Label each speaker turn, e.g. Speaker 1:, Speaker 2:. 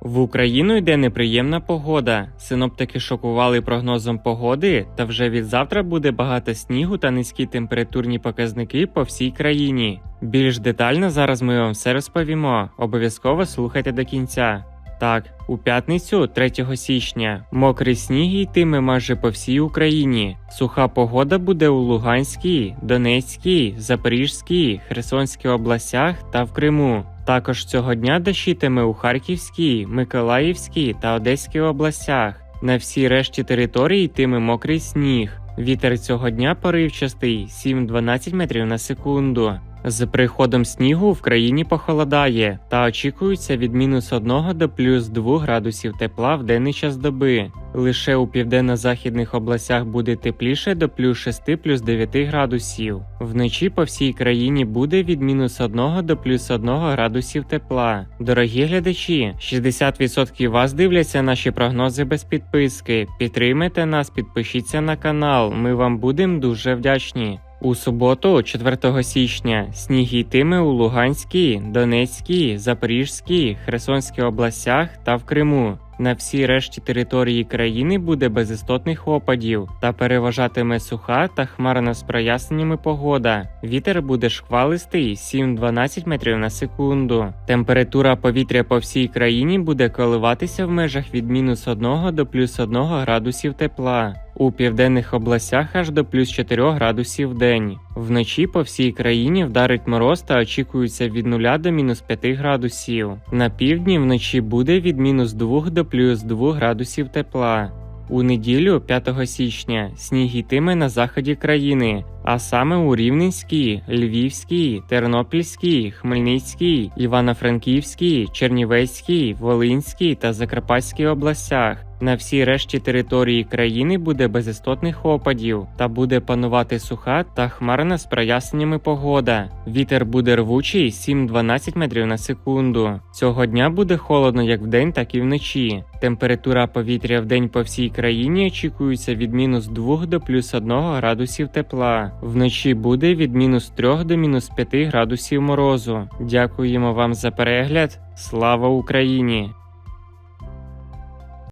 Speaker 1: В Україну йде неприємна погода. Синоптики шокували прогнозом погоди, та вже від завтра буде багато снігу та низькі температурні показники по всій країні. Більш детально зараз ми вам все розповімо. Обов'язково слухайте до кінця. Так, у п'ятницю, 3 січня, мокрий сніг йтиме майже по всій Україні. Суха погода буде у Луганській, Донецькій, Запорізькій, Херсонській областях та в Криму. Також цього дня дощитиме у Харківській, Миколаївській та Одеській областях. На всій решті території йтиме мокрий сніг. Вітер цього дня поривчастий 7-12 метрів на секунду. З приходом снігу в країні похолодає та очікується від мінус 1 до плюс 2 градусів тепла в денний час доби. Лише у південно-західних областях буде тепліше до плюс 6 плюс 9 градусів. Вночі по всій країні буде від мінус 1 до плюс 1 градусів тепла. Дорогі глядачі, 60% вас дивляться наші прогнози без підписки. Підтримайте нас, підпишіться на канал. Ми вам будемо дуже вдячні. У суботу, 4 січня, сніг йтиме у Луганській, Донецькій, Запорізькій, Херсонській областях та в Криму. На всій решті території країни буде без істотних опадів та переважатиме суха та хмарна з проясненнями погода. Вітер буде шквалистий 7-12 метрів на секунду. Температура повітря по всій країні буде коливатися в межах від мінус 1 до плюс 1 градусів тепла. У південних областях аж до плюс 4 градусів в день. Вночі по всій країні вдарить мороз та очікується від 0 до мінус 5 градусів. На півдні вночі буде від мінус 2 до плюс 2 градусів тепла. У неділю, 5 січня, сніг йтиме на заході країни, а саме у Рівненській, Львівській, Тернопільській, Хмельницькій, Івано-Франківській, Чернівецькій, Волинській та Закарпатській областях. На всій решті території країни буде без істотних опадів та буде панувати суха та хмарна з проясненнями погода. Вітер буде рвучий 7-12 метрів на секунду. Цього дня буде холодно як вдень, так і вночі. Температура повітря вдень по всій країні очікується від мінус 2 до плюс 1 градусів тепла. Вночі буде від мінус 3 до мінус 5 градусів морозу. Дякуємо вам за перегляд. Слава Україні!